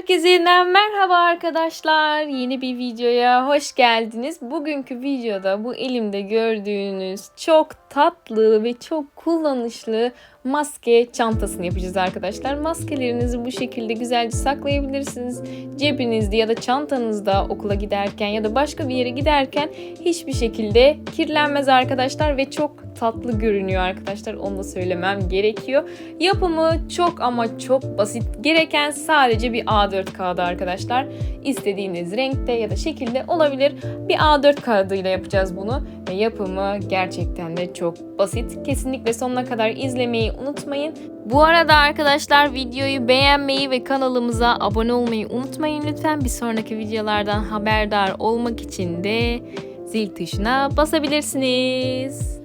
Herkese yeniden merhaba arkadaşlar. Yeni bir videoya hoş geldiniz. Bugünkü videoda bu elimde gördüğünüz çok tatlı ve çok kullanışlı maske çantasını yapacağız arkadaşlar. Maskelerinizi bu şekilde güzelce saklayabilirsiniz. Cebinizde ya da çantanızda okula giderken ya da başka bir yere giderken hiçbir şekilde kirlenmez arkadaşlar ve çok tatlı görünüyor arkadaşlar. Onu da söylemem gerekiyor. Yapımı çok ama çok basit. Gereken sadece bir A4 kağıdı arkadaşlar. İstediğiniz renkte ya da şekilde olabilir. Bir A4 kağıdıyla yapacağız bunu. Ve yapımı gerçekten de çok basit. Kesinlikle sonuna kadar izlemeyi unutmayın. Bu arada arkadaşlar videoyu beğenmeyi ve kanalımıza abone olmayı unutmayın lütfen. Bir sonraki videolardan haberdar olmak için de zil tuşuna basabilirsiniz.